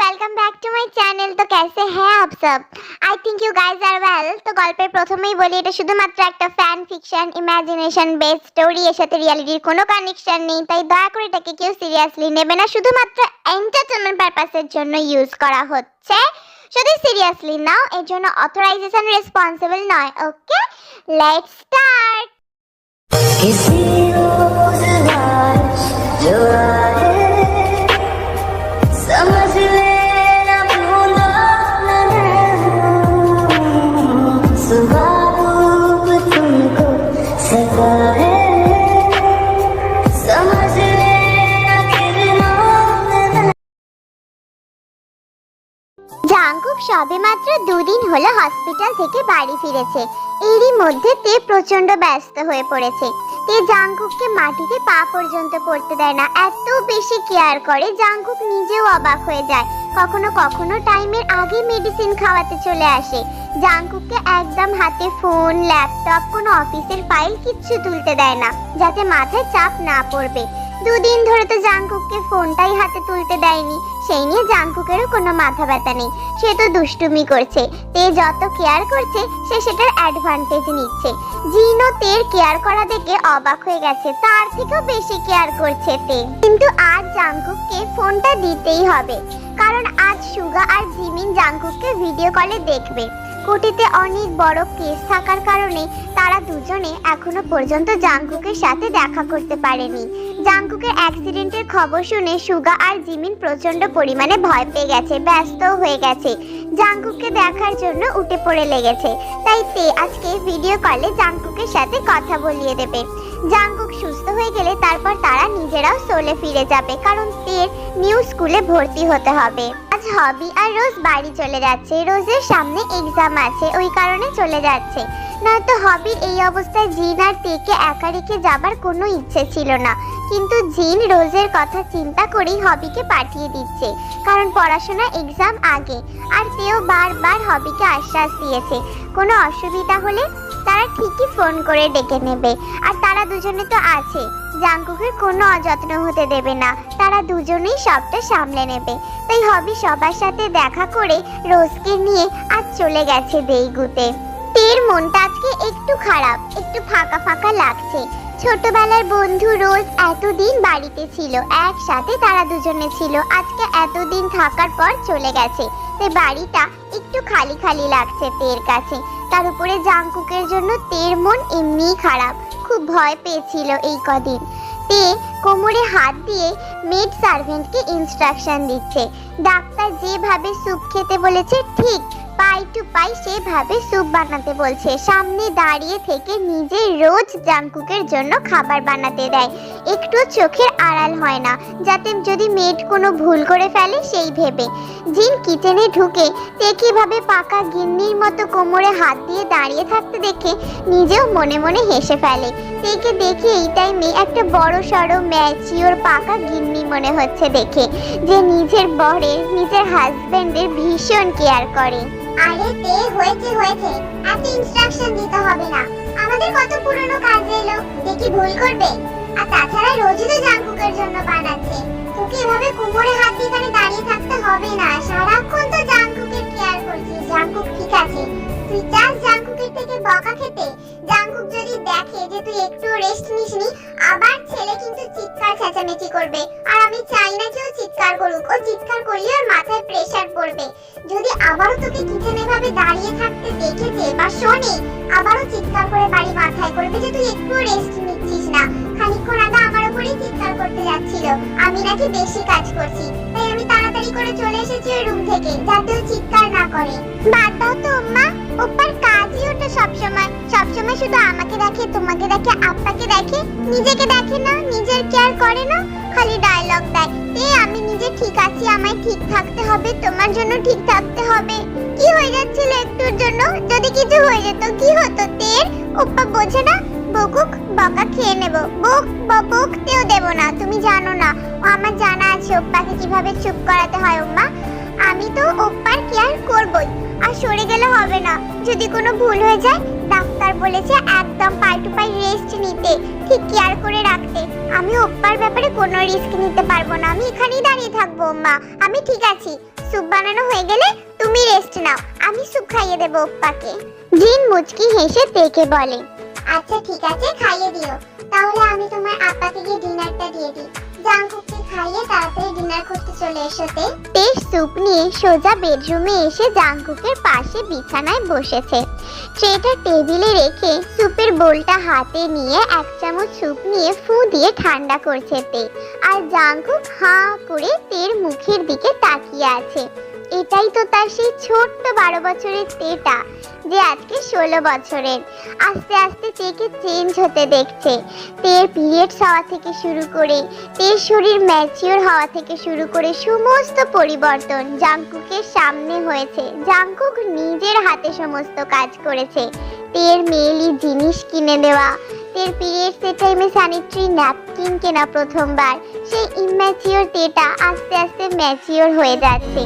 Welcome back to my channel তো कैसे হ্যাঁ up I think you guys are well তো গল্পের প্রথমেই বলি, এটা শুধুমাত্র একটা fan fiction imagination base story এর সাথে রিয়ালিটির কোনো কানেকশন নেই। তাই দয়া করে এটাকে কেউ সিরিয়াসলি নেবে না। শুধুমাত্র এন্টারটেনমেন্ট পারপাসের জন্য ইউজ করা হচ্ছে। যদি সিরিয়াসলি নাও, এর জন্য অথরাইজেশন রেসপন্সিবল নয় ওকে লেটস স্টার্ট কিসি রোজ রাত জাঙ্কুক সবেমাত্র দুদিন হলো হসপিটাল থেকে বাড়ি ফিরেছে। এরই মধ্যে তে প্রচণ্ড ব্যস্ত হয়ে পড়েছে। তে জাঙ্কুককে মাটিতে পা পর্যন্ত পড়তে দেয় না। এত বেশি কেয়ার করে জাঙ্কুক নিজেও অবাক হয়ে যায়। কখনো কখনো টাইমের আগে মেডিসিন খাওয়াতে চলে আসে। জাঙ্কুককে একদম হাতে ফোন, ল্যাপটপ, কোনো অফিসের ফাইল কিচ্ছু তুলতে দেয় না, যাতে মাথায় চাপ না পড়বে। দুদিন ধরে তো জাঙ্কুককে ফোনটাই হাতে তুলতে দেয়নি। সেই নিয়ে জাঙ্কুকেরও কোনো মাথা ব্যথা নেই। সে তো দুষ্টুমি করছে। তে যত কেয়ার করছে, সে সেটার অ্যাডভান্টেজ নিচ্ছে। জিনও তের কেয়ার করা দেখে অবাক হয়ে গেছে। তার থেকেও বেশি কেয়ার করছে তে। কিন্তু আজ জাঙ্কুককে ফোনটা দিতেই হবে। কারণ আজ সুগা আর জিমিন জাঙ্কুককে ভিডিও কলে দেখবে। কোটিতে অনেক বড় কেস থাকার কারণে তারা দুজনে এখনও পর্যন্ত জাঙ্কুকের সাথে দেখা করতে পারেনি। জাঙ্কুকের অ্যাক্সিডেন্টের খবর শুনে সুগা আর জিমিন প্রচণ্ড পরিমাণে ভয় পেয়ে গেছে, ব্যস্তও হয়ে গেছে। জাঙ্কুককে দেখার জন্য উঠে পড়ে লেগেছে। তাই তে আজকে ভিডিও কলে জাঙ্কুকের সাথে কথা বলিয়ে দেবে। জাঙ্কুক সুস্থ হয়ে গেলে তারপর তারা নিজেরাও সোলে ফিরে যাবে, কারণ তের নিউ স্কুলে ভর্তি হতে হবে। আজ হবি আর রোজ বাড়ি চলে যাচ্ছে, রোজের সামনে এক্সাম আছে, ওই কারণে চলে যাচ্ছে। নয়তো হবির এই অবস্থায় জিন আর তেকে একা রেখে যাবার কোনো ইচ্ছে ছিল না। কিন্তু জিন রোজের কথা চিন্তা করেই হবিকে পাঠিয়ে দিচ্ছে, কারণ পড়াশোনা এক্সাম আগে, আর তেও বারবার হবিকে আশ্বাস দিয়েছে। কোনো অসুবিধা হলে তারা ঠিকই ফোন করে ডেকে নেবে, আর তারা দুজনে তো আছে। জাঙ্কুকের কোনো অযত্ন হতে দেবে না, তারা দুজনেই সবটা সামলে নেবে। তাই হবি সবার সাথে দেখা করে রোজকে নিয়ে আজ চলে গেছে দেইগুতে। তের মনটা আজকে একটু খারাপ, একটু ফাঁকা ফাঁকা লাগছে। ছোটবেলার বন্ধু রোজ এতদিন বাড়িতে ছিল, একসাথে তারা দুজনে ছিল। আজকে এতদিন থাকার পর চলে গেছে। তাই বাড়িটা একটু খালি খালি লাগছে তের কাছে। তার উপরে জাংকুকের জন্য তের মন এমনিই খারাপ। খুব ভয় পেয়েছিল এই কদিন। তে কোমরে হাত দিয়ে মেড সার্ভেন্টকে ইনস্ট্রাকশন দিচ্ছে। ডাক্তার যেভাবে স্যুপ খেতে বলেছে, ঠিক পাই টু পাই সেভাবে স্যুপ বানাতে বলছে। সামনে দাঁড়িয়ে থেকে নিজে রোজ জাংকুকের জন্য খাবার বানাতে দেয়। একটু চোখের আড়াল হয় না। যাতে যদি মেড কোনো ভুল করে ফেলে, সেই ভেবে। জিন কিচেনে ঢুকে তে কীভাবে পাকা গিন্নির মতো কোমরে হাত দিয়ে দাঁড়িয়ে থাকতে দেখে নিজেও মনে মনে হেসে ফেলে। তেকে দেখে এই টাইমে একটা বড় সড়ো ম্যাচিওর, পাকা গিন্নি মনে হচ্ছে দেখে, যে নিজের বরের নিজের হাজব্যান্ডের ভীষণ কেয়ার করে। আরে তে, হয়েছে হয়েছে। এত ইনস্ট্রাকশন দিতে হবে না। আমাদের কত পুরনো কাজ এলো? দেখি ভুল করবে? আর তাছাড়া রোজই তো জাঙ্কুকের জন্য বানাচ্ছে। তোকে এভাবে কোমরে হাত দিয়ে এখানে দাঁড়িয়ে থাকতে হবে না। সারাক্ষণ তো জাঙ্কুকের কেয়ার করছিস জাঙ্কুক, ঠিক আছে। তুই চাস জাঙ্কুকের থেকে বকা খেতে? জাঙ্কুক যদি দেখে যে তুই একটু রেস্ট নিসনি, আবার ছেলে কিন্তু চিৎকার চেঁচামেচি করবে। আর আমি চাই না কেউ চিৎকার করুক। ও চিৎকার করলে ওর মাথায় প্রেসার পড়বে। যদি আবারও তোকে কিচেনে ভাবে দাঁড়িয়ে থাকতে দেখেছে, বা শোনে, আবারও চিৎকার করে বাড়ি মাথায় করবে যে তুই একটু রেস্ট নিচ্ছিস না। খানিকক্ষণ আগে আমার উপরেই চিৎকার করতে যাচ্ছিল। আমি নাকি বেশি কাজ করছি। তাই আমি তাড়াতাড়ি করে চলে এসেছি ওই রুম থেকে, যাতে ও চিৎকার না করে। বাদ দাও তো মা ওপার কাজই ওটা সবসময়। সবসময় শুধু আমাকে দেখে, তোমাকে দেখে, আপ্পাকে দেখে। নিজেকে দেখে না, নিজের কেয়ার করে না, খালি ডায়লগ দেয়। এ, আমি নিজে ঠিক আছি, আমায় ঠিক থাকতে হবে, তোমার জন্য ঠিক থাকতে হবে। কি হয়ে যাচ্ছিল একটুর জন্য? যদি কিছু হয়ে যেত, কি হতো? তের? ওপ্পা বোঝে না। বকুক, বকা খেয়ে নেব। বুক বকুকতেও দেব না, তুমি জানো না। ও আমার জানা আছে, ওপ্পাকে কীভাবে চুপ করাতে হয় ওম্মা? আমি তো ওপ্পার কেয়ার করবই, আর সরে গেলে হবে না। যদি কোনো ভুল হয়ে যায়, ডাক্তার বলেছে একদম পাই টু পাই রেস্ট নিতে, ঠিক কেয়ার করে রাখতে। আমি ওপ্পার ব্যাপারে কোনো রিস্ক নিতে পারব না। আমি এখানেই দাঁড়িয়ে থাকব মা আমি ঠিক আছি। স্যুপ বানানো হয়ে গেলে তুমি রেস্ট নাও। আমি স্যুপ খাইয়ে দেবো ওপ্পাকে। জিন মুচকি হেসে তেকে বলে আচ্ছা ঠিক আছে, খাইয়ে দিও। তাহলে আমি তোমার আপ্পাকে গিয়ে ডিনারটা দিয়ে দিই। জাংকুককে খাইয়ে তাড়াতাড়ি ডিনার করতে চলে এসেতে বেশ, স্যুপ নিয়ে সোজা বেডরুমে এসে জাংকুকের পাশে বিছানায় বসেছে। ট্রেটা টেবিলে রেখে স্যুপের বোলটা হাতে নিয়ে এক চামচ স্যুপ নিয়ে ফু দিয়ে ঠান্ডা করছে তে। আর জাংকুক হাঁ করে তের মুখের দিকে তাকিয়ে আছে। এটাই তো তার সেই ছোট্ট বারো বছরের তেটা, যে আজকে ষোলো বছরের। আস্তে আস্তে তেকে চেঞ্জ হতে দেখছে। তের পিরিয়ডস হওয়া থেকে শুরু করে, তের শরীর ম্যাচিওর হওয়া থেকে শুরু করে সমস্ত পরিবর্তন জাঙ্কুকের সামনে হয়েছে। জাঙ্কুক নিজের হাতে সমস্ত কাজ করেছে। তের মেয়েলি জিনিস কিনে দেওয়া তের পিরিয়ডসের টাইমে স্যানিটারি ন্যাপকিন কেনা প্রথমবার। সেই ইম্যাচিওর তেটা আস্তে আস্তে ম্যাচিওর হয়ে যাচ্ছে।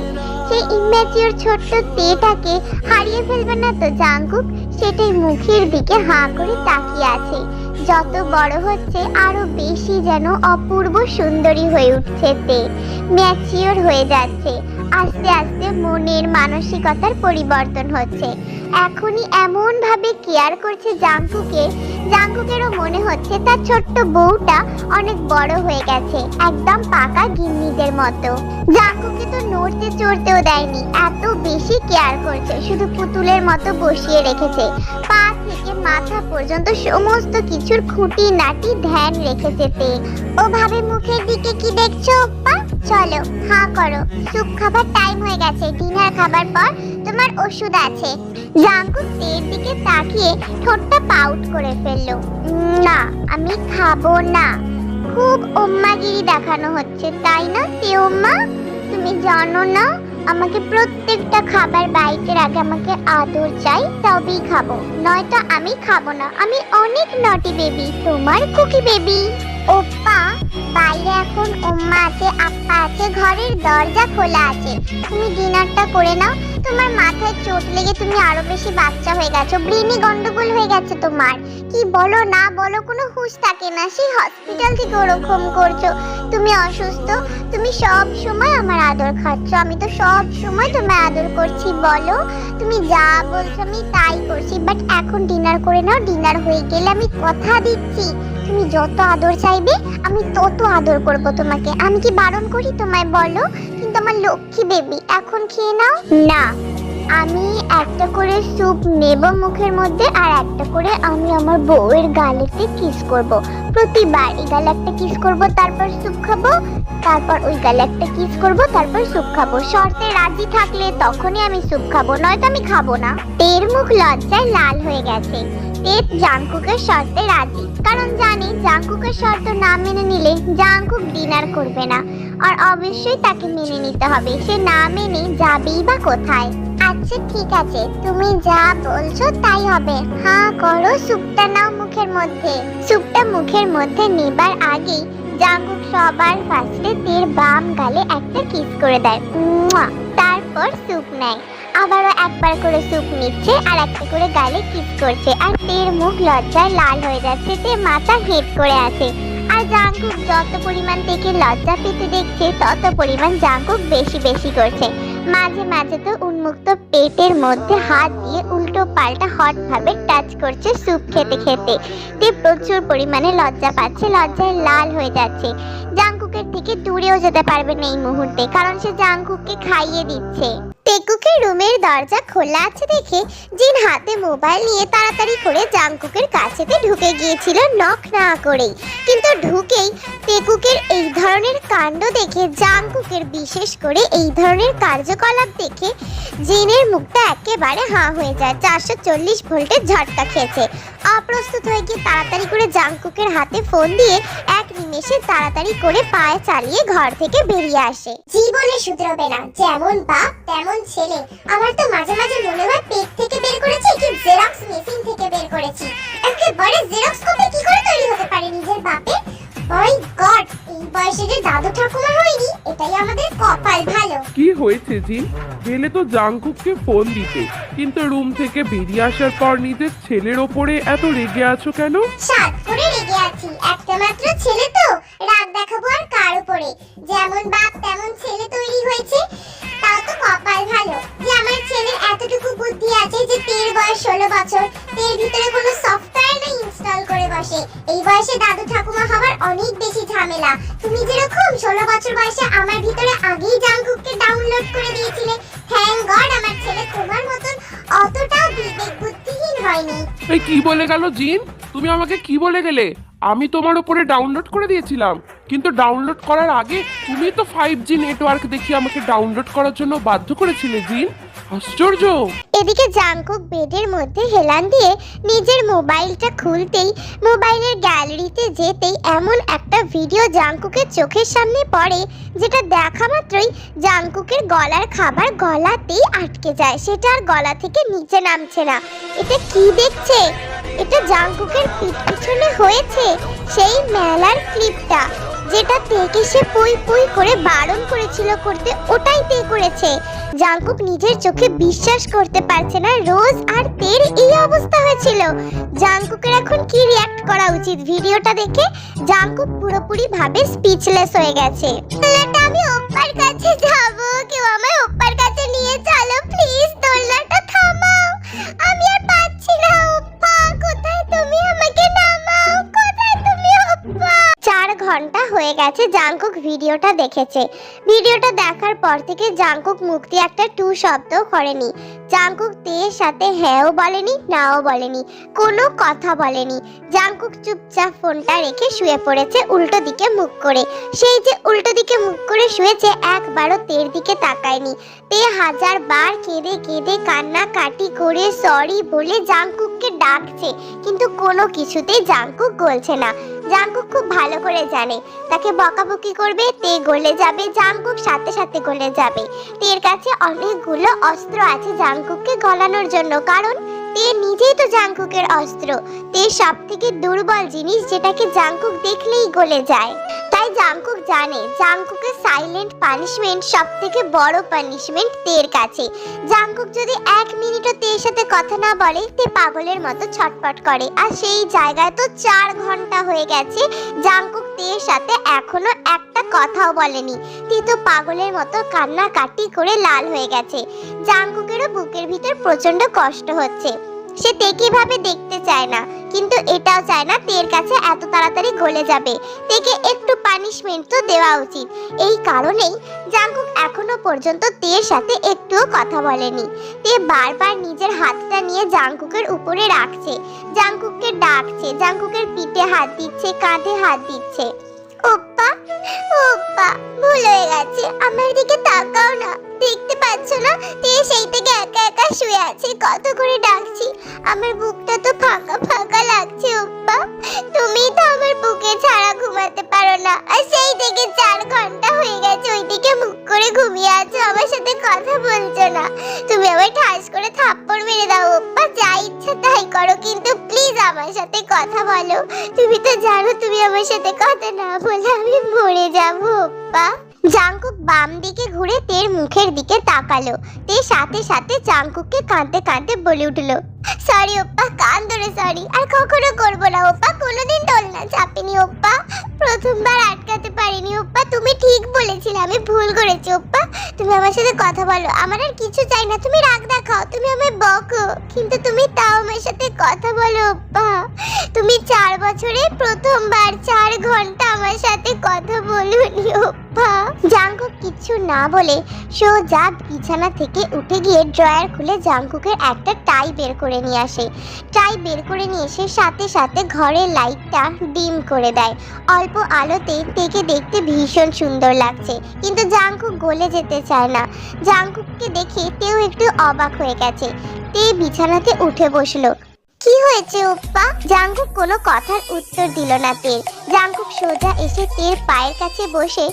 সেই ইম্যাচিওর ছোট্ট তেটাকে হারিয়ে ফেলবে না তো জাঙ্কুক, সেটাই মুখের দিকে হাঁ করে তাকিয়ে আছে। যত বড় হচ্ছে, আরও বেশি যেন অপূর্ব সুন্দরী হয়ে উঠছে তে। ম্যাচিওর হয়ে যাচ্ছে। আস্তে আস্তে মনের মানসিকতার পরিবর্তন হচ্ছে। এখনই এমন ভাবে কেয়ার করছে জাঙ্কুকে। জাঙ্কুকেরও মনে হচ্ছে তার ছোট্ট বউটা অনেক বড় হয়ে গেছে, একদম পাকা গিন্নিদের মতো। জাঙ্কুকে তো নড়তে চড়তেও দেয়নি, এত বেশি কেয়ার করছে, শুধু পুতুলের মতো বসিয়ে রেখেছে। পা থেকে মাথা পর্যন্ত সমস্ত কিছুর খুঁটি নাটি ধ্যান রেখেছে তে ওভাবে মুখের দিকে কি দেখছ, ওপ্পা? চলো হ্যাঁ করো। স্যুপ খাবার টাইম হয়ে গেছে। ডিনার খাবার পর তোমার ওষুধ আছে। জাঙ্কুক তের দিকে তাকিয়ে ঠোঁটটা পাউট করে ফেলল। না, আমি খাব না। খুব ওম্মাগিরি দেখানো হচ্ছে, তাই না তে ওম্মা? তুমি জানো না আমাকে প্রত্যেকটা খাবার বাইটের আগে আমাকে আদর চাই, তবেই খাব। নয়তো আমি খাব না। আমি অনেক নটি বেবি তোমার কুকি বেবি ওপ্পা, বাইরে এখন ওম্মা আছে, আপ্পা আছে, ঘরের দরজা খোলা আছে। তুমি ডিনারটা করে নাও। তোমার মাথায় চোট লেগে তুমি আরও বেশি বাচ্চা হয়ে গেছো, ব্রেনে গন্ডগোল হয়ে গেছে তোমার। কি বলো না বলো, কোনো হুঁশ থাকে না, সেই হসপিটাল থেকে ওরকম করছ। তুমি অসুস্থ, তুমি সব সময় আমার আদর খাচ্ছ, আমি তো সব সময় তোমায় আদর করছি, বলো। তুমি যা বলছো আমি তাই করছি বাট এখন ডিনার করে নাও ডিনার হয়ে গেলে আমি কথা দিচ্ছি। তুমি যত আদর চাইবে, আমি তত আদর করব তোমাকে। আমি কি বারণ করি তোমায়, বলো? কিন্তু আমার লক্ষ্মী বেবি এখন খেয়ে নাও। না, আমি একটা করে স্যুপ নেব মুখের মধ্যে আর একটা করে আমি আমার বউয়ের গালেতে কিস করব। প্রতিবার এই গালে একটা কিস করব, তারপর স্যুপ খাব, তারপর ওই গালে একটা কিস করব, তারপর স্যুপ খাব। শর্তে রাজি থাকলে তখনই আমি স্যুপ খাব, নয়তো আমি খাব না। তের মুখ লজ্জায় লাল হয়ে গেছে। তেত জাংকুকের শর্তে রাজি। কারণ জানি জাংকুকের শর্ত না মেনে নিলে জাংকুক ডিনার করবে না। আর অবশ্যই তাকে মেনে নিতে হবে। সে না মেনে যাবেই বা কোথায়। আচ্ছা ঠিক আছে। তুমি যা বলছো তাই হবে। হ্যাঁ করো, স্যুপটা নাও মুখের মধ্যে। স্যুপটা মুখের মধ্যে নেবার আগেই জাঙ্কুক সবার ফার্স্টে তের বাম গালে একটা কিস করে দেয়! তারপর স্যুপ নেয়। আবারও একবার করে স্যুপ নিচ্ছে আর একটা করে গালে কিস করছে। আর তের মুখ লজ্জায় লাল হয়ে যাচ্ছে তে মাথা হেড করে আছে। আর জাঙ্কুক যত পরিমাণ থেকে লজ্জা পেতে দেখছে, তত পরিমাণ জাঙ্কুক বেশি বেশি করছে। মাঝে মাঝে তো উন্মুক্ত পেটের মধ্যে হাত দিয়ে উল্টো পাল্টা হটভাবে টাচ করছে স্যুপ খেতে খেতে। তে প্রচুর পরিমাণে লজ্জা পাচ্ছে, লজ্জায় লাল হয়ে যাচ্ছে। জাঙ্কুকের থেকে দূরেও যেতে পারবে না এই মুহূর্তে, কারণ সে জাঙ্কুককে খাইয়ে দিচ্ছে। টেকুকের রুমের দরজা খোলা আছে দেখে জিন হাতে মোবাইল নিয়ে তাড়াতাড়ি করে জাঙ্কুকের কাছেতে ঢুকে গিয়েছিল নখ না করেই। কিন্তু ঢুকেই টেকুকের এই ধরনের কাণ্ড দেখে জাঙ্কুকের বিশেষ করে এই ধরনের কার্যকলাপ দেখে জিনের মুখটা একেবারে হাঁ হয়ে যায়। চারশো চল্লিশ ভোল্টের ঝটকা খেয়েছে। অপ্রস্তুত হয়ে গিয়ে তাড়াতাড়ি করে জাঙ্কুকের হাতে ফোন দিয়ে এক নিমেষে তাড়াতাড়ি করে পায়ে চালিয়ে ঘর থেকে বেরিয়ে আসে। জীবনে শুধরাবে না, যেমন বাপ, তেমন ছেলে। আমার তো মাঝে মাঝে মনে হয় পেট থেকে বের করেছি কি জেরক্স মেশিন থেকে বের করেছি। একেবারে জেরক্স কপি কি করে তৈরি হতে পারে নিজের বাপে মাই গড এই বয়সে যে দাদু ঠাকুমা হয়নি এটাই আমাদের কপাল ভালো। কি হয়েছে জিন? গেলে তো জাংকুককে ফোন দিতে কিন্তু রুম থেকে বেরিয়ে আসার পর নিজের ছেলের ওপরে এত রেগে আছো কেন? সাত করে রেগে আছি। একটা মাত্র ছেলে তো রাগ দেখাবো আর কার উপরে? যেমন বাপ তেমন ছেলে যে তের বয়স ষোলো বছর। তের ভিতরে কোনো সফটওয়্যার নেই ইনস্টল করে বসে। এই বয়সে দাদু ঠাকুমা হবার অনেক বেশি ঝামেলা। তুমি যেরকম ষোলো বছর বয়সে আমার ভিতরে আগেই জাংকুককে ডাউনলোড করে দিয়েছিলে থ্যাংক গড আমার ছেলে তোমার মতন অতটাও বিবেক বুদ্ধিহীন হয়নি। এই কি বলে গেল জিন? তুমি আমাকে কি বলে গেলে? আমি তোমার উপরে ডাউনলোড করে দিয়েছিলাম। কিন্তু ডাউনলোড করার আগে তুমি তো ফাইভ জি নেটওয়ার্ক দেখি আমাকে ডাউনলোড করার জন্য বাধ্য করেছিলে, জিন। আশ্চর্য। এদিকে জাংকুক বেডের মধ্যে হেলান দিয়ে নিজের মোবাইলটা খুলতেই মোবাইলের গ্যালারিতে যেতেই এমন একটা ভিডিও জাংকুকের চোখের সামনে পড়ে, যেটা দেখা মাত্রই জাংকুকের গলার খাবার গলাতেই আটকে যায়। সেটা আর গলা থেকে নিচে নামছে না। এটা কি দেখছে? এটা জাংকুকের পিঠ পিছনে হয়েছে সেই মেলার ক্লিপটা। যেটা থেকে সে পুই পুই করে বারণ করেছিল করতে, ওটাই তে করেছে। জাংকুক নিজের চোখে বিশ্বাস করতে পারছে না, রোজ আর তের এই অবস্থা হয়েছিল। জাংকুকের এখন কি রিয়াক্ট করা উচিত ভিডিওটা দেখে? জাংকুক পুরোপুরি ভাবে স্পিচলেস হয়ে গেছে। আমি ওপ্পার কাছে যাব, কেউ আমায় ওপ্পার কাছে নিয়ে চলো প্লিজ দোলনাটা থামাও। আমি আর পাচ্ছি না, ওপ্পা, কোথায় তুমি আমাকে চার ঘণ্টা হয়ে গেছে জাংকুক ভিডিওটা দেখেছে। ভিডিওটা দেখার পর থেকে জাংকুক মুক্তি একটা টু শব্দও করেনি। জাংকুক তেয়ের সাথে হ্যাঁও বলেনি, নাও বলেনি, কোনো কথা বলেনি। জাংকুক চুপচাপ ফোনটা রেখে শুয়ে পড়েছে উল্টো দিকে মুখ করে। সেই যে উল্টো দিকে মুখ করে শুয়েছে একবারও তের দিকে তাকায়নি। তে হাজার বার কেঁদে কেঁদে কান্না কাটি করে সরি বলে জাংকুককে ডাকছে, কিন্তু কোনো কিছুতেই জাংকুক গলছে না। জাংকুক খুব ভালো করে জানে। তাকে বকাবকি করবে, তে গলে যাবে জাঙ্কুক সাথে সাথে গলে যাবে। তের কাছে অনেকগুলো অস্ত্র আছে জাংকুককে গলানোর জন্য, কারণ তে নিজেই তো জাংকুকের অস্ত্র। তে সব থেকে দুর্বল জিনিস যেটাকে জাংকুক দেখলেই গলে যায়। তাই জাংকুক জানে, জাংকুকের সাইলেন্ট পানিশমেন্ট সব থেকে বড় পানিশমেন্ট তের কাছে। জাংকুক যদি এক মিনিটও তের সাথে কথা না বলে, তে পাগলের মতো ছটপট করে। আর সেই জায়গায় তো চার ঘণ্টা হয়ে গেছে, জাংকুক তের সাথে এখনও একটা কথাও বলেনি। তে তো পাগলের মতো কান্না কাটি করে লাল হয়ে গেছে। জাংকুকেরও বুকের ভিতর প্রচণ্ড কষ্ট হচ্ছে। সে তেকে ভাবে দেখতে চায় না, কিন্তু এটাও চায় না তের কাছে এত তাড়াতাড়ি গলে যাবে। তেকে একটু পানিশমেন্ট তো দেওয়া উচিত। এই কারণেই জাংকুক এখনও পর্যন্ত তের সাথে একটুও কথা বলেনি। তে বারবার নিজের হাতটা নিয়ে জাংকুকের উপরে রাখছে। জাংকুককে ডাকছে জাংকুকের পিঠে হাত দিচ্ছে, কাঁধে হাত দিচ্ছে। ওপ্পা ওপ্পা। গেছে আমার দিকে তাকাও না। দেখতে পাচ্ছ না, তে সেই থেকে একা একা শুয়ে আছে, কত করে ডাকছি। আমার বুকটা তো ফাঁকা ফাঁকা লাগছে ওপ্পা তুমি তো আমার বুকে ছাড়া ঘুমাতে পারো না। আর সেই থেকে চার ঘণ্টা হয়ে গেছে, ওইদিকে মুখ করে ঘুমিয়ে আছো, আমার সাথে কথা বলছো না। তুমি আবার ঠাস করে থাপ্পড় মেরে দাও ওপ্পা যা ইচ্ছা তাই করো, কিন্তু প্লিজ আমার সাথে কথা বলো। তুমি তো জানো, তুমি আমার সাথে কথা না বলে আমি মরে যাব ওপ্পা জাংকুক বাম দিকে ঘুরে তের মুখের দিকে তাকালো। তে সাথে সাথে জাংকুককে কাঁদতে কাঁদতে বলে উঠল, সরি ওপ্পা কান ধরে সরি। আর কখনো করব না ওপ্পা, কোনোদিন তোল না চাপিনি ওপ্পা। প্রথমবার আটকাতে পারিনি ওপ্পা, তুমি ঠিক বলেছিলে, আমি ভুল করেছি ওপ্পা। তুমি আমার সাথে কথা বলো, আমার আর কিছু চাই না, তুমি রাগ দেখাও, তুমি আমায় বকো, কিন্তু তুমি তাও আমার সাথে কথা বলো ওপ্পা। তুমি চার বছরে প্রথমবার চার ঘণ্টা আমার সাথে কথা বলুনি ওপ্পা। জাংকুক কিচ্ছু না বলে সোজা বিছানা থেকে উঠে গিয়ে ড্রয়ার খুলে জাংকুকের একটা টাই বের করে নিয়ে আসে। টাই বের করে নিয়ে এসে সাথে সাথে ঘরের লাইটটা ডিম করে দেয়। অল্প আলোতে তেকে দেখতে ভীষণ সুন্দর লাগছে, কিন্তু জাংকুক গলে যেতে চায় না। জাংকুককে দেখে তেও একটু অবাক হয়ে গেছে। তে বিছানাতে উঠে বসল। কি হয়েছে ওপ্পা জাংকুক কোনো কথার উত্তর দিল না তের জাংকুক সোজা এসে তের পায়ের কাছে বসে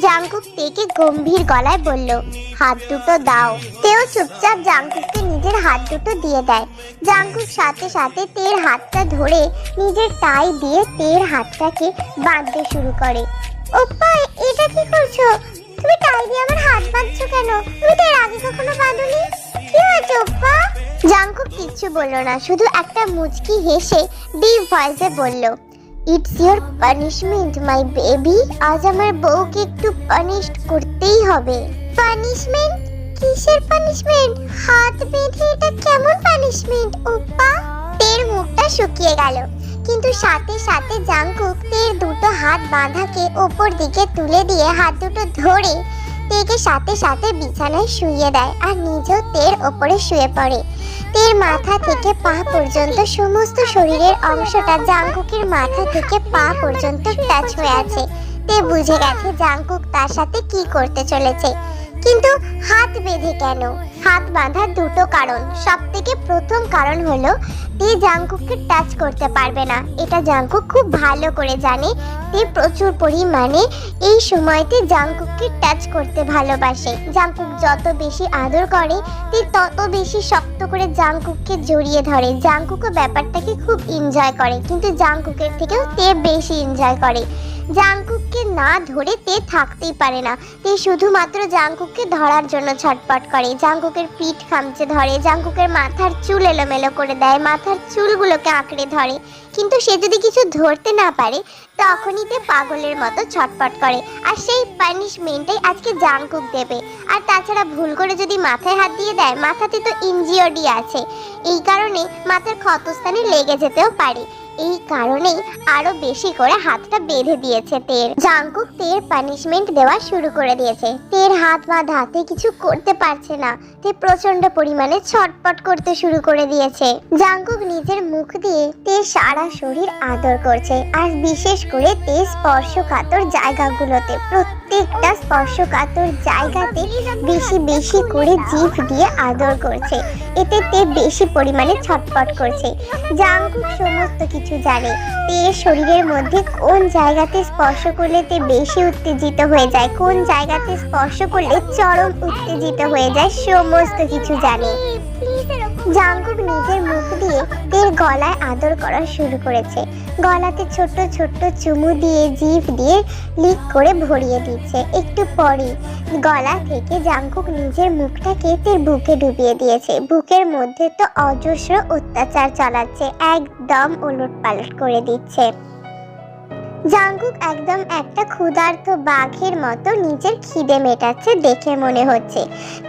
জাংকুক তেকে গম্ভীর গলায় বলল, হাত দুটো দাও। তেও চুপচাপ জাংকুককে নিজের হাত দুটো দিয়ে দেয়। জাংকুক সাথে সাথে তের হাতটা ধরে নিজের টাই দিয়ে তের হাতটাকে বাঁধতে শুরু করে। ওপ্পা, এটা কি করছ? তুমি টাই দিয়ে আমার হাত বাঁধছো কেন? তুমি তো এর আগে কখনো বাঁধোনি। কি হয়েছে, ওপ্পা? জাংকুক কিচ্ছু বলল না, শুধু একটা মুচকি হেসে ডিপ ভয়েসে বলল it's your punishment my baby আজ আমার বউকে একটু পানিশ করতেই হবে। পানিশমেন্ট কিসের পানিশমেন্ট হাত বেঁধে এটা কেমন পানিশমেন্ট ওপ্পা? তের মুখটা শুকিয়ে গেল। কিন্তু সাথে সাথে জাংকুক তের দুটো হাত বাঁধাকে ওপর দিকে তুলে দিয়ে হাত দুটো ধরে তেকে সাথে সাথে বিছানায় শুইয়ে দেয় আর নিজেও তের ওপরে শুয়ে পড়ে। তের মাথা থেকে পা পর্যন্ত সমস্ত শরীরের অংশটা জাঙ্কুকের মাথা থেকে পা পর্যন্ত টাচ হয়ে আছে। তে বুঝে গেছে জাঙ্কুক তার সাথে কি করতে চলেছে। কিন্তু হাত বেঁধে কেন? হাত বাঁধার দুটো কারণ। সব থেকে প্রথম কারণ হলো, তে জাংকুককে টাচ করতে পারবে না। এটা জাংকুক খুব ভালো করে জানে। তে প্রচুর পরিমাণে এই সময়তে জাংকুককে টাচ করতে ভালোবাসে। জাংকুক যত বেশি আদর করে, তে তত বেশি শক্ত করে জাংকুককে জড়িয়ে ধরে। জাংকুকও ব্যাপারটাকে খুব এনজয় করে, কিন্তু জাংকুকের থেকেও তে বেশি এনজয় করে। জাংকুককে না ধরে তে থাকতেই পারে না। তে শুধুমাত্র জাংকুককে ধরার জন্য ছটপট করে। জাংকুকের পিঠ খামচে ধরে, জাংকুকের মাথার চুল এলোমেলো করে দেয়, মাথার চুলগুলোকে আঁকড়ে ধরে। কিন্তু সে যদি কিছু ধরতে না পারে, তখনই তে পাগলের মতো ছটপট করে। আর সেই পানিশমেন্টটাই আজকে জাংকুক দেবে। আর তাছাড়া ভুল করে যদি মাথায় হাত দিয়ে দেয়, মাথাতে তো ইনজিওডি আছে। এই কারণে মাথার ক্ষতস্থানে লেগে যেতেও পারে। এই কারণেই আরও বেশি করে হাতটা বেঁধে দিয়েছে তের। জাংকুক তের পানিশমেন্ট দেওয়া শুরু করে দিয়েছে। তের হাত বাঁধা তে কিছু করতে পারছে না। তে প্রচণ্ড পরিমাণে ছটপট করতে শুরু করে দিয়েছে। জাঙ্কুক নিজের মুখ দিয়ে তে সারা শরীর আদর করছে। আর বিশেষ করে তে স্পর্শকাতর জায়গাগুলোতে প্রত্যেকটা স্পর্শকাতর জায়গাতে বেশি বেশি করে জিভ দিয়ে আদর করছে। এতে তে বেশি পরিমাণে ছটপট করছে। জাংকুক সমস্ত কিছু জানে তে শরীরের মধ্যে কোন জায়গাতে স্পর্শ করলে তে বেশি উত্তেজিত হয়ে যায়, কোন জায়গাতে স্পর্শ করলে চরম উত্তেজিত হয়ে যায়, সমস্ত কিছু জানে। জাংকুক নিজের মুখ দিয়ে এর গলায় আদর করা শুরু করেছে। গলাতে ছোট্ট ছোট্ট চুমু দিয়ে, জিভ দিয়ে লিক করে ভরিয়ে দিচ্ছে। একটু পরে গলা থেকে জাঙ্কুক নিজের মুখটাকে তের বুকে ডুবিয়ে দিয়েছে। বুকের মধ্যে তো অজস্র অত্যাচার চালাচ্ছে, একদম উলট পালট করে দিচ্ছে। জাংকুক একদম একটা ক্ষুধার্ত বাঘের মতো নিজের খিদে মেটাচ্ছে দেখে মনে হচ্ছে।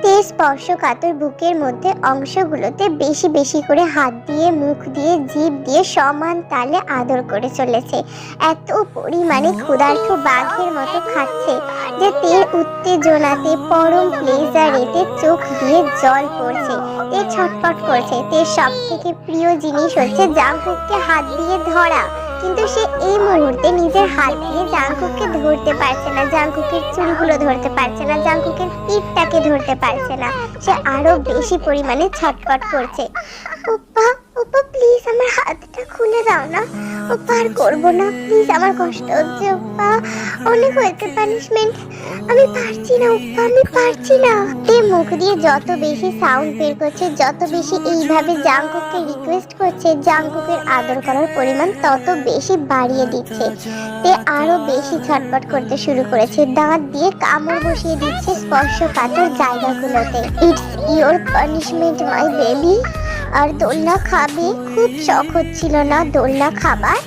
তে স্পর্শকাতর বুকের মধ্যে অংশগুলোতে বেশি বেশি করে হাত দিয়ে, মুখ দিয়ে, জিভ দিয়ে সমান তালে আদর করে চলেছে। এত পরিমাণে ক্ষুধার্ত বাঘের মতো খাচ্ছে যে তের উত্তেজনাতে পরম প্লেজারেতে চোখ দিয়ে জল পড়ছে। তে ছটপট করছে। তে সব থেকে প্রিয় জিনিস হচ্ছে জাংকুককে হাত দিয়ে ধরা। কিন্তু সে এই মুহূর্তে নিজের হাত দিয়ে জাংকুককে ধরতে পারছে না। জাংকুকের চুলগুলো ধরতে পারছে না জাংকুকের পিঠটাকে ধরতে পারছে না। সে আরও বেশি পরিমাণে ছটপট করছে। ওপা ওপা প্লিজ আমার হাতটা খুলে দাও না। ওপা, আর করব না। প্লিজ আমার কষ্ট হচ্ছে, ওপা। অনেক হয়েছে পানিশমেন্ট আমি পারছি না, ওপা, আমি পারছি না। মুখ দিয়ে যত বেশি সাউন্ড বের করছে, যত বেশি এইভাবে রিকোয়েস্ট করছে, জাংকুকের আদর করার পরিমাণ তত বেশি বাড়িয়ে দিচ্ছে। তে আরও বেশি ছটপট করতে শুরু করেছে। দাঁত দিয়ে কামড় বসিয়ে দিচ্ছে স্পর্শকাতর জায়গাগুলোতে। It's your punishment my baby আর দোলনা খাবে? খুব শখ হচ্ছিল না দোলনা খাবার?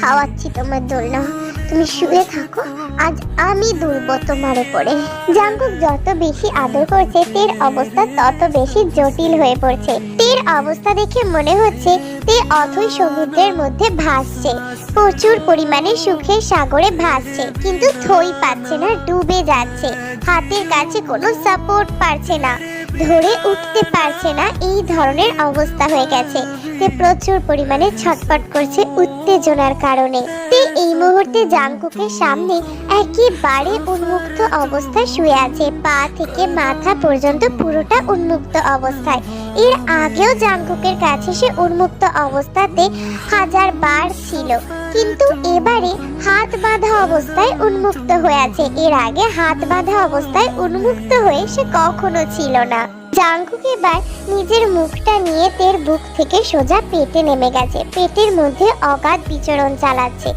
খাওয়াচ্ছি তোমার দোলনা। তুমি শুয়ে থাকো, আজ আমি দুলব তোমার উপরে। জাঙ্কুক যত বেশি আদর করছে, তের অবস্থা তত বেশি জটিল হয়ে পড়ছে। তের অবস্থা দেখে মনে হচ্ছে তে অথই সমুদ্রের মধ্যে ভাসছে। প্রচুর পরিমাণে সুখের সাগরে ভাসছে, কিন্তু থই পাচ্ছে না, ডুবে যাচ্ছে। হাতের কাছে কোনো সাপোর্ট পাচ্ছে না। ধরে উঠতে পারছে না, এই ধরনের অবস্থা হয়ে গেছে। সে প্রচুর পরিমাণে ছটপট করছে উত্তেজনার কারণে। এই মুহূর্তে জাংকুকের সামনে একেবারে উন্মুক্ত অবস্থায় শুয়ে আছে। পা থেকে মাথা পর্যন্ত পুরোটা উন্মুক্ত অবস্থায়। এর আগেও জাংকুকের কাছে সে উন্মুক্ত অবস্থাতে হাজার বার ছিল। কিন্তু এবারে হাত বাঁধা অবস্থায় উন্মুক্ত হয়ে আছে। এর আগে হাত বাঁধা অবস্থায় উন্মুক্ত হয়ে সে কখনো ছিল না। জাংকুক এবার নিজের মুখটা নিয়ে তের বুক থেকে সোজা পেটে নেমে গেছে। পেটের মধ্যে অগাধ বিচরণ চালাচ্ছে,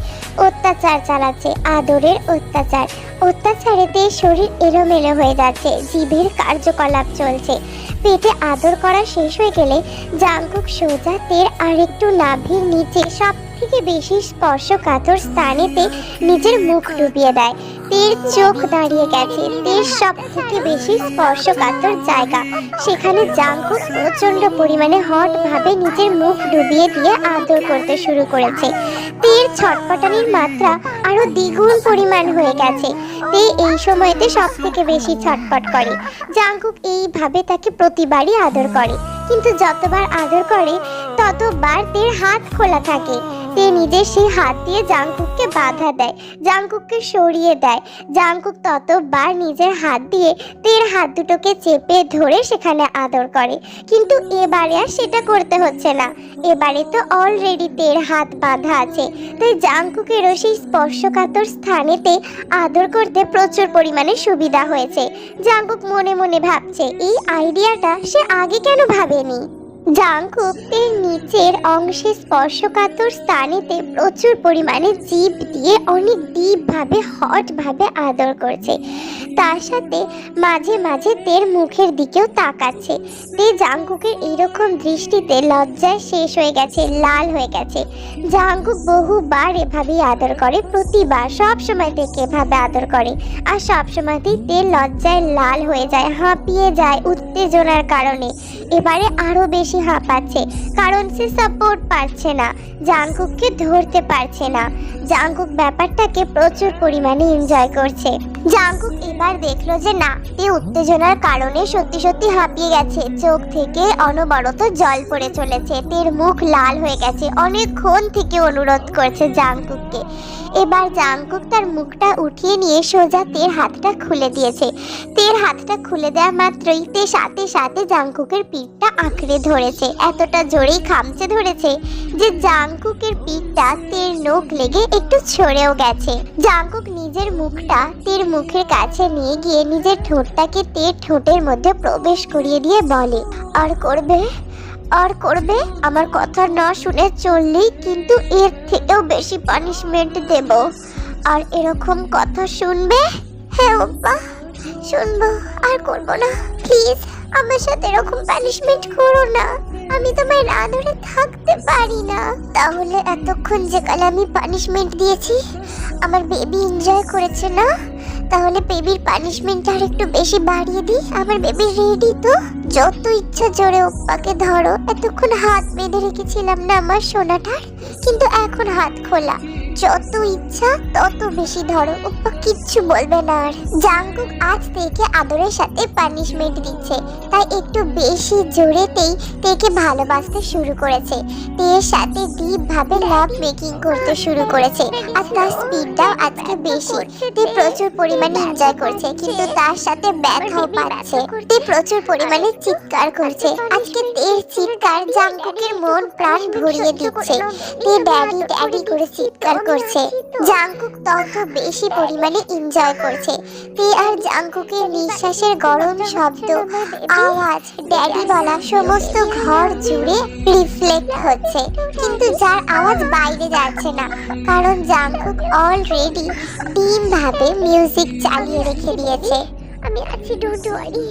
অত্যাচার চালাচ্ছে, আদরের অত্যাচার। অত্যাচারে তের শরীর এলোমেলো হয়ে যাচ্ছে, জিভের কার্যকলাপ চলছে। পেটে আদর করা শেষ হয়ে গেলে জাংকুক সোজা তের আরেকটু নাভির নিচে সব থেকে বেশি স্পর্শকাতর স্থানেতে নিজের মুখ ডুবিয়ে দেয়। তের চোখ দাঁড়িয়ে গেছে। তের সব থেকে বেশি স্পর্শকাতর জায়গা। সেখানে জাঙ্কুক প্রচণ্ড পরিমাণে হট ভাবে নিজের মুখ ডুবিয়ে দিয়ে আদর করতে শুরু করেছে। তের ছটপটানির মাত্রা আরও দ্বিগুণ পরিমাণ হয়ে গেছে। তে এই সময়তে সব থেকে বেশি ছটপট করে। জাঙ্কুক এইভাবে তাকে প্রতিবারই আদর করে। কিন্তু যতবার আদর করে ততবার তের হাত খোলা থাকে। তে নিজের সেই হাত দিয়ে জাংকুককে বাধা দেয়, জাংকুককে সরিয়ে দেয়। জাংকুক ততবার নিজের হাত দিয়ে তের হাত দুটোকে চেপে ধরে সেখানে আদর করে। কিন্তু এবারে আর সেটা করতে হচ্ছে না। এবারে তো অলরেডি তের হাত বাঁধা আছে। তাই জাংকুকেরও সেই স্পর্শকাতর স্থানেতে আদর করতে প্রচুর পরিমাণে সুবিধা হয়েছে। জাংকুক মনে মনে ভাবছে, এই আইডিয়াটা সে আগে কেন ভাবেনি? জাংকুক এর নিচের অংশে স্পর্শকাতর স্থানেতে প্রচুর পরিমাণে জীব দিয়ে অনেক ডিপভাবে হটভাবে আদর করছে। তার সাথে মাঝে মাঝে তের মুখের দিকেও তাকাচ্ছে। তে জাংকুকের এইরকম দৃষ্টিতে লজ্জায় শেষ হয়ে গেছে, লাল হয়ে গেছে। জাংকুক বহুবার এভাবেই আদর করে, প্রতিবার সব সময় থেকে এভাবে আদর করে। আর সব সময়তেই তে লজ্জায় লাল হয়ে যায়, হাঁপিয়ে যায় উত্তেজনার কারণে। এবারে আরও বেশি হাঁপাচ্ছে কারণ সে সাপোর্ট পাচ্ছে না, জাংকুককে ধরতে পারছে না। জাংকুক ব্যাপারটাকে প্রচুর পরিমাণে এনজয় করছে। জাংকুক এবার দেখল যে না তে উত্তেজনার কারণে সত্যি সত্যি হাঁপিয়ে গেছে। চোখ থেকে অনবরত জল পড়ে চলেছে। তের মুখ লাল হয়ে গেছে। অনেকক্ষণ থেকে অনুরোধ করছে জাংকুককে এবার জাংকুক তার মুখটা উঠিয়ে নিয়ে সোজা তের হাতটা খুলে দিয়েছে। তের হাতটা খুলে দেওয়া মাত্রই তে সাথে সাথে জাংকুকের পিঠটা আঁকড়ে ধরেছে। এতটা জোরেই খামচে ধরেছে যে জাংকুকের পিঠটা তের নখ লেগে একটু ছড়েও গেছে। জাংকুক নিজের মুখটা তের মুখের কাছে নিয়ে গিয়ে নিজের ঠোঁটটাকে তের ঠোঁটের মধ্যে প্রবেশ করিয়ে দিয়ে বলে, আর করবে? আর করবে? আমার কথা না শুনে চললেই কিন্তু এর থেকেও বেশি পানিশমেন্ট দেব। আর এরকম কথা শুনবে? হ্যাঁ ওপা শুনব, আর করব না। প্লিজ, আমার সাথে এরকম পানিশমেন্ট করো না। আমি তোমায় না ধরে থাকতে পারি না। তাহলে এতক্ষণ যে কাল আমি পানিশমেন্ট দিয়েছি, আমার বেবি এনজয় করেছে না? তাহলে বেবির পানিশমেন্টটা আর একটু বেশি বাড়িয়ে দিই? আমার বেবি রেডি তো? যত ইচ্ছা জোরে ওপ্পাকে ধরো। এতক্ষণ হাত বেঁধে রেখেছিলাম না আমার সোনাটার? কিন্তু এখন হাত খোলা। যত ইচ্ছা, তত বেশি ধরো। কিচ্ছু বলবে না আর। জাঙ্কুক আজ থেকে আদরের সাথে পানিশমেন্ট দিচ্ছে। তাই একটু বেশি জোরেতেই তেকে ভালোবাসতে শুরু করেছে। তের সাথে ডিপ ভাবে লাভ মেকিং করতে শুরু করেছে। আর তার স্পিডটাও আজকে বেশি। তে প্রচুর পরিমাণে এনজয় করছে, কিন্তু তার সাথে ব্যথাও পাচ্ছে। তে প্রচুর পরিমাণে চিৎকার করছে। আজকে তের চিৎকার জাংকুকের মন প্রাণ ভরিয়ে দিচ্ছে। তে ড্যাডি ড্যাডি করে চিৎকার করছে। জাংকুক তত বেশি পরিমাণে এনজয় করছে। তে আর জাংকুকের নিঃশ্বাসের গরম শব্দ, আওয়াজ ড্যাডি বলা সমস্ত ঘর জুড়ে রিফ্লেক্ট হচ্ছে। কিন্তু যার আওয়াজ বাইরে যাচ্ছে না, কারণ জাংকুক অলরেডি টিম ভাবে মিউজিক চালিয়ে রেখে দিয়েছে। আমি আছি ডোন্ট ওয়ারি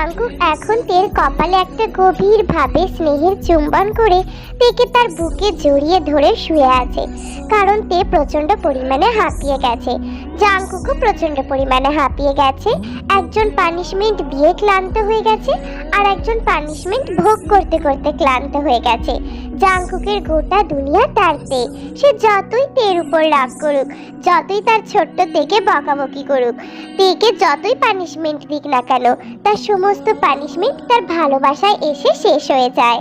জাঙ্কুক এখন তের কপালে একটা গভীর ভাবে স্নেহের চুম্বন করে তেকে তার বুকে জড়িয়ে ধরে শুয়ে আছে, কারণ তে প্রচণ্ড পরিমাণে হাঁপিয়ে গেছে। জাঙ্কুকও প্রচণ্ড পরিমাণে হাঁপিয়ে গেছে। একজন পানিশমেন্ট দিয়ে ক্লান্ত হয়ে গেছে আর একজন পানিশমেন্ট ভোগ করতে করতে ক্লান্ত হয়ে গেছে। জাঙ্কুকের গোটা দুনিয়া তার তে সে যতই তের উপর রাগ করুক, যতই তার ছোট্ট থেকে বকাবকি করুক, তেকে যতই পানিশমেন্ট দিক না কেন, তার সমস্ত পানিশমেন্ট তার ভালোবাসায় এসে শেষ হয়ে যায়।